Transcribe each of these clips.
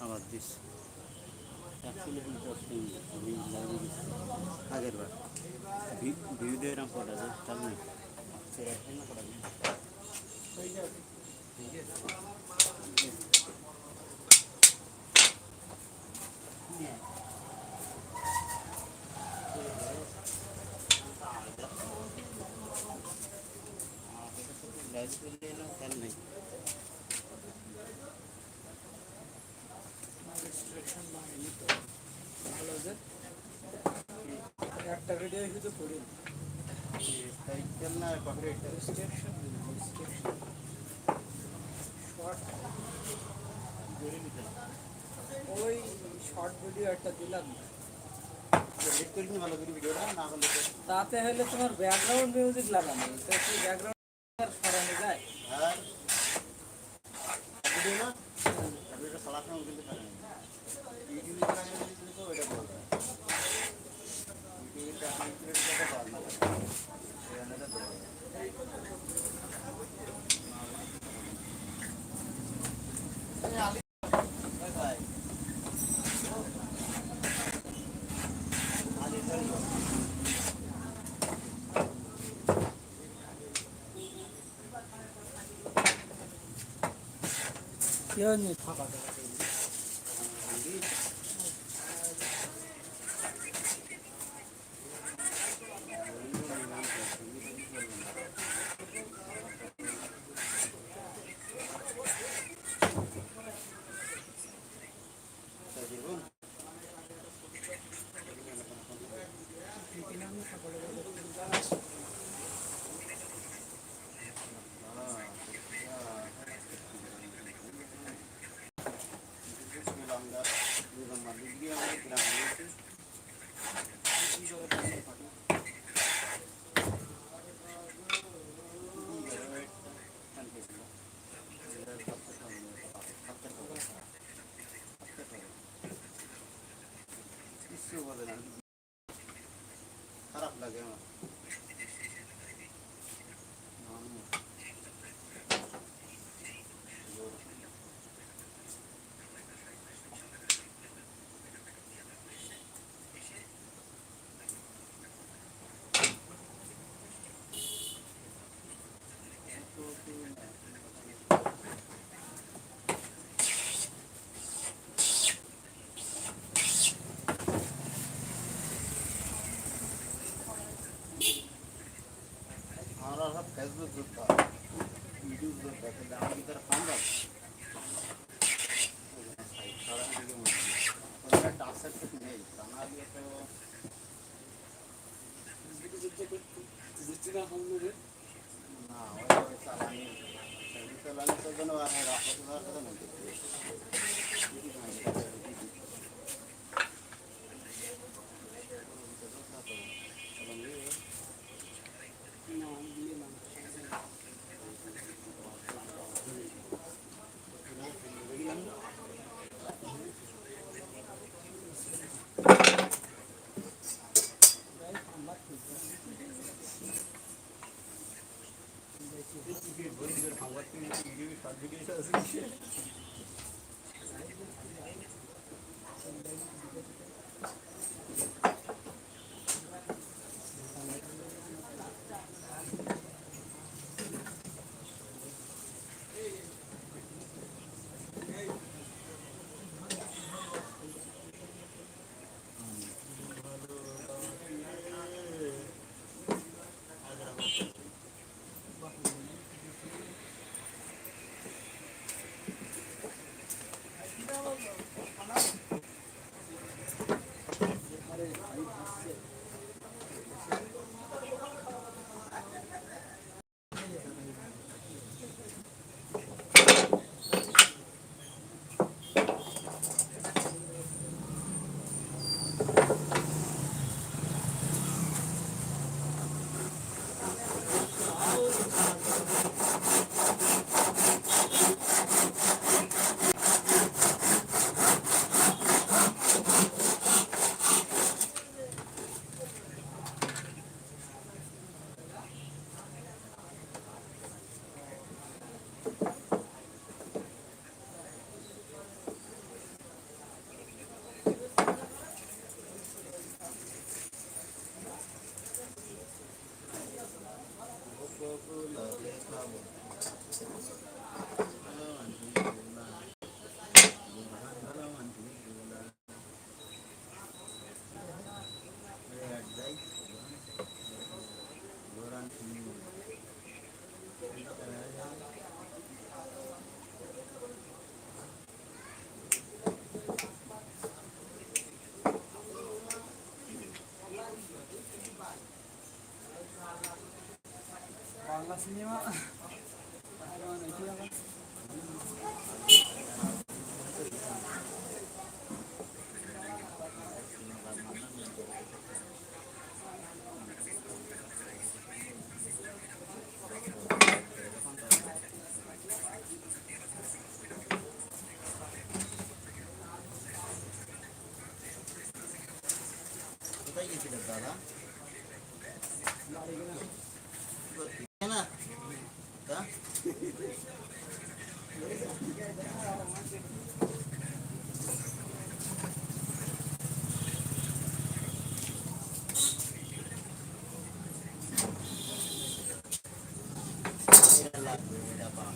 আবার দিস আগের বার ভিউ দিয়ে এরকম করা যায় তার নাই লাইভ করলে তার নেই একটা ভিডিও শুধু করি সাইকেল না কপিরাইট রেস্ট্রিকশন শর্ট ওই শর্ট ভিডিও একটা দিলাম ভালো করে ভিডিওটা না হলে তাতে হলে তোমার ব্যাকগ্রাউন্ড মিউজিক লাগানো তো ব্যাকগ্রাউন্ড সরানো যায় আর ভিডিও না ভিডিওটা চালানো কিন্তু পারে না ইউটিউবে চালানো কিন্তু তো ওইটা বলবে ইউটিউবে আপনি ইউটিউবে পারেন না এটা তো ভাই আলি চলিও কেউ নেই ফাঁকা দেখা খারাপ y luego সব ফেসবুক যুক্ত ইউটিউব যুক্ত তাহলে আমার কি তার ফোন রাখ নেই। তা না, ওই চালানি। চালানি তো যেন রাস্তা কথা মনে সিনেমা কোথায় গেছিলেন দাদা না তা? এটা লাগবে, এটা পাও।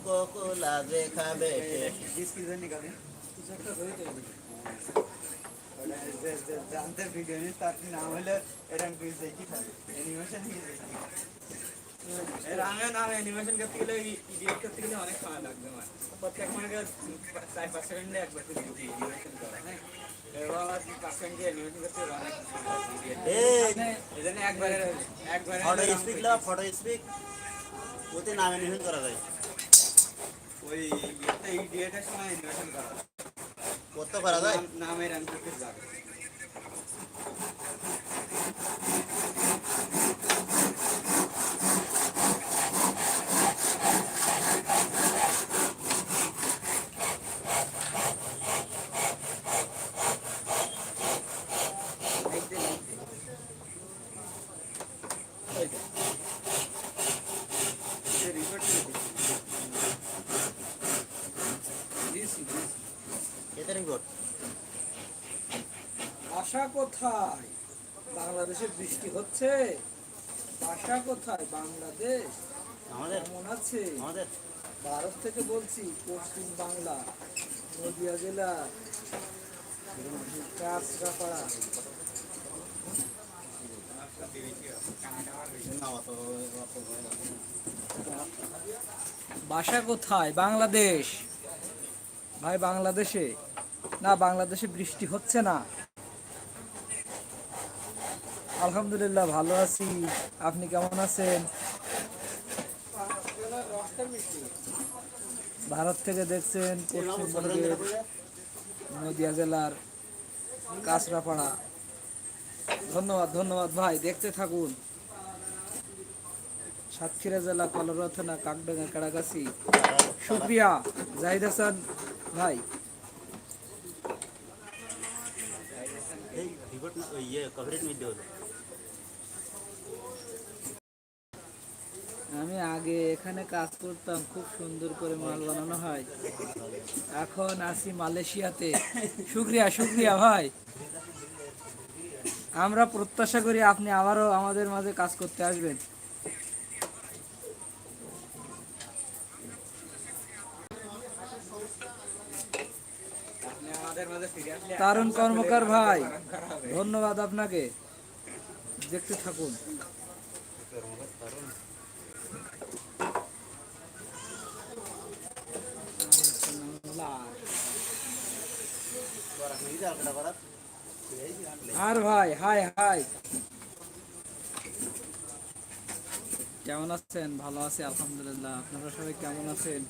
কোকো কোলা খাবে কিছু একটা যাবে জানতে ভিডিও নিয়ে তার নাম হলো এরকম কুইজ দেখি খাবে অ্যানিমেশন নাম অ্যানিমেশন করতে গেলে ইডিয়েট করতে গেলে অনেক সময় লাগবে আমার প্রত্যেক মানে চার পাঁচ সেকেন্ডে একবার করে অ্যানিমেশন করা হ্যাঁ animation photo speak photo speak ওতে নামে নিবেদন করা যায়। ওই ইডিয়েটের সময় অ্যানিমেশন করা। করতে পারা যায়? নামের অ্যান্সার যাবে এতে রিপোর্ট বাসা কোথায়? বাংলাদেশে বৃষ্টি হচ্ছে। বাসা কোথায়? বাংলাদেশ। আমাদের কেমন আছে? আমাদের ভারত থেকে বলছি পশ্চিম বাংলা নদিয়া জেলা কাঁচরাপাড়া। বাসা কোথায়? বাংলাদেশ। ভাই বাংলাদেশে। না বাংলাদেশে বৃষ্টি হচ্ছে না। আলহামদুলিল্লাহ, ভালো আছি। আপনি কেমন আছেন? ভারত থেকে দেখছেন পশ্চিমবঙ্গের নদিয়া জেলার কাঁচরাপাড়া। ধন্যবাদ ধন্যবাদ ভাই, দেখতে থাকুন। সাতক্ষীরা জেলা কলরা থানা, কাকডাঙ্গা কাড়াগাছি শুক্রিয়া জাহিদ হাসান ভাই। এই ইয়ে কভারেজ মিড হলো আমি আগে এখানে কাজ করতাম, খুব সুন্দর করে মাল বানানো হয়। এখন আছি মালয়েশিয়াতে। শুক্রিয়া শুক্রিয়া ভাই। আমরা প্রত্যাশা করি আপনি আবারও আমাদের মাঝে কাজ করতে আসবেন। তারুণ কর্মকার ভাই, ধন্যবাদ আপনাকে। দেখতে থাকুন। আর ভাই, হাই হাই। কেমন আছেন? ভালো আছি, আলহামদুলিল্লাহ। আপনারা সবাই কেমন আছেন?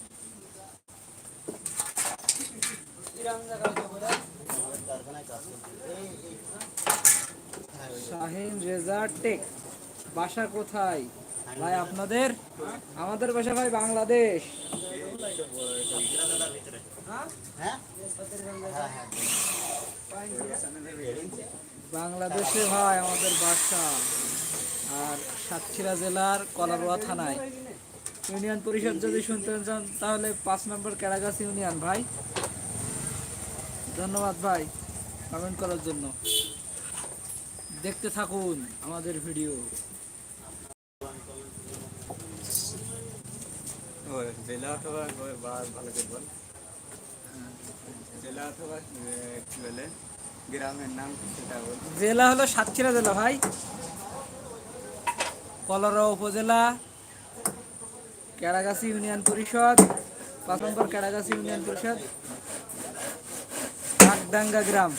শাহিন রেজা টেক, বাসা কোথায়? ভাই, আপনাদের? আমাদের বাসা, ভাই, বাংলাদেশ। হ্যাঁ হ্যাঁ হ্যাঁ বাংলাদেশে ভাই আমাদের বাসা আর সাতক্ষীরা জেলার কলারোয়া থানায়। ইউনিয়ন পরিষদ যদি শুনতে চান, তাহলে পাঁচ নম্বর কেরাগাছ ইউনিয়ন ভাই। ধন্যবাদ ভাই কমেন্ট করার জন্য। দেখতে থাকুন আমাদের ভিডিও। জেলা বা- ভালো জেলা গ্রামের নাম সেটা বলুন? জেলা হলো সাতক্ষীরা জেলা, ভাই। কলরা উপজেলা কেড়াগাছি ইউনিয়ন পরিষদ, পাঁচ নম্বর কেড়াগাছি ইউনিয়ন পরিষদ, বাগডাঙ্গা গ্রাম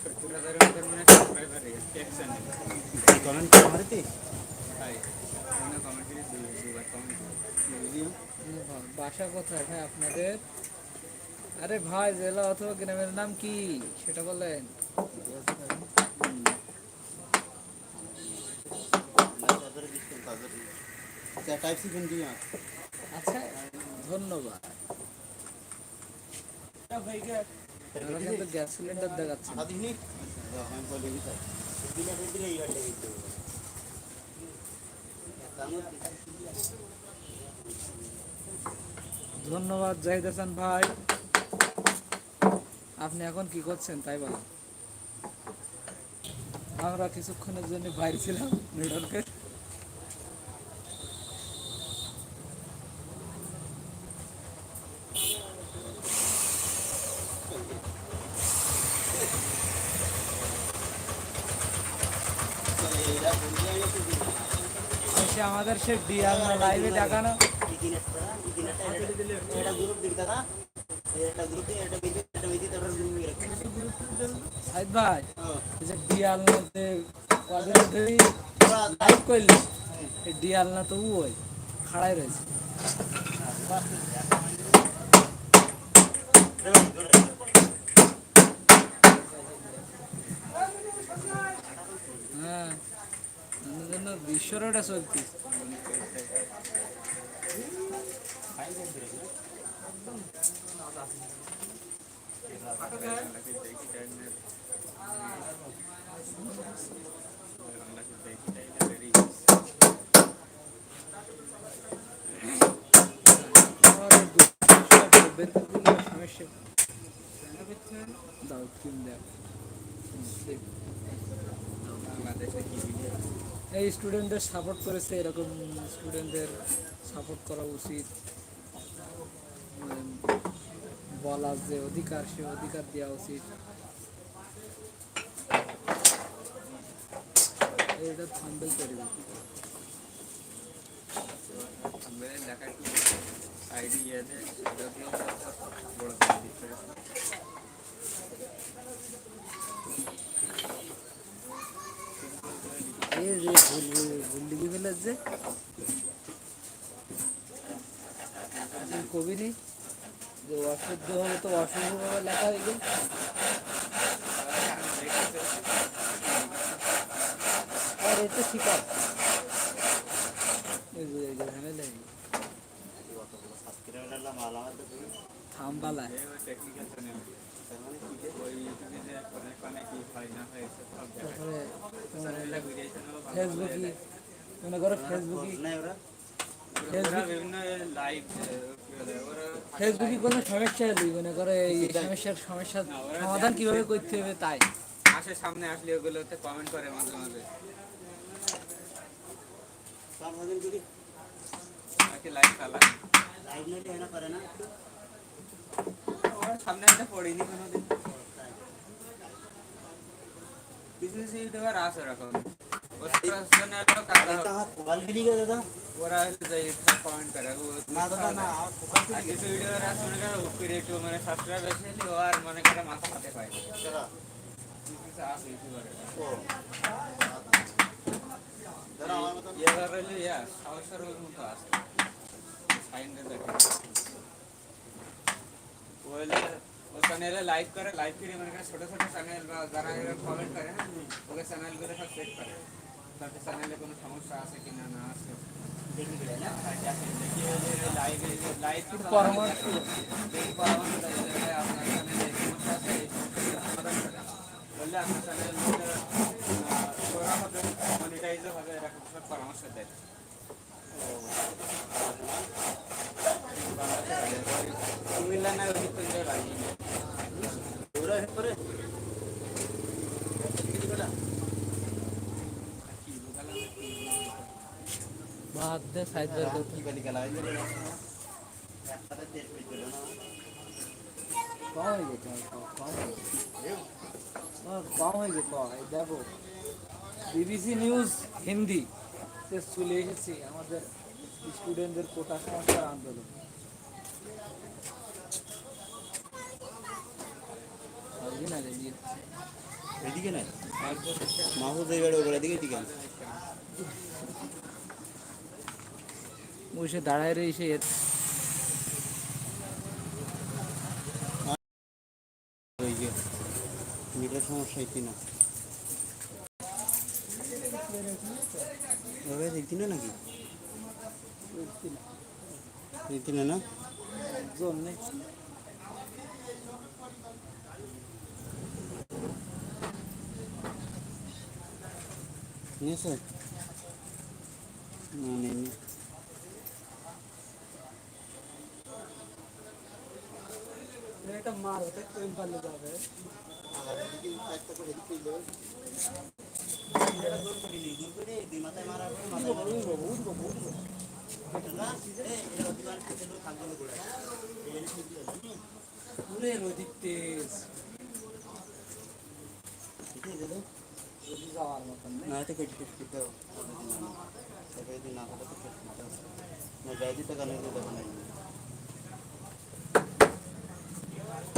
সত্তর হাজারের মতো মানে সাবস্ক্রাইবার টেকশন কমেন্ট আমারতে হাই কমেন্ট করে দুবার কমেন্ট বাসা কোথায় ভাই আপনাদের আরে ভাই, জেলা অথবা গ্রামের নাম কি? সেটা বলেন। আচ্ছা ধন্যবাদ। গ্যাস সিলিন্ডার দেখাচ্ছে। ধন্যবাদ জাহিদ হাসান ভাই। আপনি এখন কি করছেন? তাই বলেন আমরা কিছুক্ষণের জন্য বাইরে ছিলাম সে আমাদের সে ডিআর লাইভে দেখানো। গ্রুপ দাদা। গ্রুপ এটা সাইদ ভাই যে ডিআল মধ্যে কদিন ধরে লাইভ করলি এই ডিআল না তো ওই খাড়াই রয়েছে। হ্যাঁ আমাদের জন্য বিশ্ব রোডে এই স্টুডেন্টদের সাপোর্ট করেছে এরকম স্টুডেন্টদের সাপোর্ট করা উচিত। বলার যে অধিকার সে অধিকার দেওয়া উচিত এটা থাম্বেল করে দিই। আমাদের দেখা একটু আইডি ইয়াতে সেগুলো বড় করে দিতে হবে। এ রে ভুল ভুল- ভুল লিখে ফেলে যে তুই কবি নি যে অশুদ্ধ হবে তো অশুদ্ধ ভাবে লেখা হয়ে গেল আর এতে ঠিক আছে এই যে এই যে ঝামেলা এই সাবস্ক্রাইবার মাল আমাদের থামবালায় টেকনিক্যাল চ্যানেল ওই ইউটিউবে যে অনেক অনেক কি হয় না হয় এসব সব দেখায়। তারপরে তোমার চ্যানেলটা ঘুরে চ্যানেলও ভালো ফেসবুকই মনে করো ফেসবুকই না ওরা ওরা বিভিন্ন লাইভ ওরা ফেসবুকে কোনো সমস্যা হলে মনে করো এই সমস্যার সমস্যার সমাধান কীভাবে করতে হবে তাই। আসে, সামনে আসলে ওগুলোতে কমেন্ট করে মাঝে মাঝে। সামনে একটা পড়িনি কোনোদিন। কিছু ইউটিউবার আছে ওরকম। ওরা জন্য একটা কাটা এটা মোবাইল বিলি করে দাদা ওরা যাই কমেন্ট করে ও- না দাদা না আর কিছু ইউটিউবার আছে মনে করে চ্যানেলে হ্যাঁ চ্যানেলে কোনো সমস্যা আছে কিনা না আছে? লাইভ লাইভ পরামর্শ। দেয় আপনার চ্যানেলে সমস্যা আছে বললে আপনার চ্যানেল করা মনিটাইজও হবে এরকম সব পরামর্শ দেয়। কুমিল্লা না ওই তো লাগিয়ে ওরা হেল্প করে বের করতে কি বলি গেলা হয়ে একসাথে তেল পেয়ে না কম হয়ে গেছে কম, কম হয়ে গেছে। কম দেখো বিবিসি নিউজ হিন্দি। তে চলে এসেছি আমাদের স্টুডেন্টদের কোটা সংস্কার আন্দোলন। এদিকে না মাহফুজ এই বাড়ি ওপরে এদিকে এদিকে বসে দাঁড়ায় রয়েছে। মিটার সমস্যা হইতি না? না নাকি? না? না না রোদিক তেজ যাওয়ার মতন নেই না তো কেটে কেটে দিতে হবে না হলে তো কেটে দিতে হবে না যাই দিতে কারণে তো তখন আসবে এই ভাই মাছের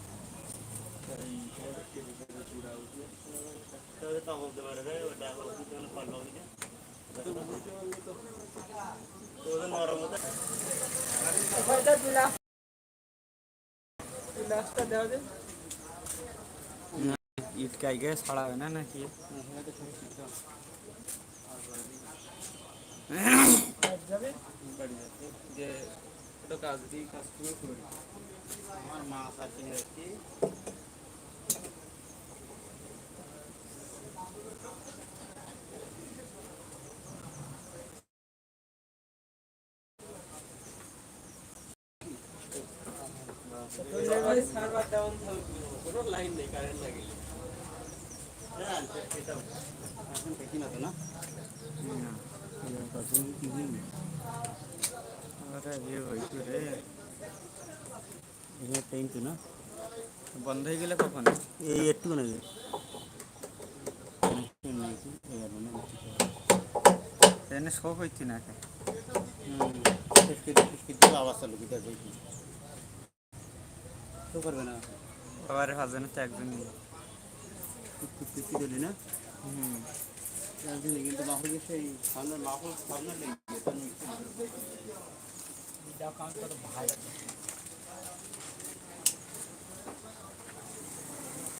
ইট কাইগে ছাড়া হয় না নাকি? যাবে এটা কাজ দিই কাজ পুরো আমার মা সাথে সার্ভার ডাউন কোনো লাইন নেই কারেন্ট লাগে এখন দেখি না তো না এখানে টাইম তো না বন্ধ হয়ে গেলে কখন এই একটু না এনে শো হইছি না কে আওয়াজ চালু কি করবে না। আবার হাজার তো একজন কুচি দিলি না? হুম। একদিন কিন্তু মাহফুল সেই সামনে মাহফুল সামনে নেই ভাই।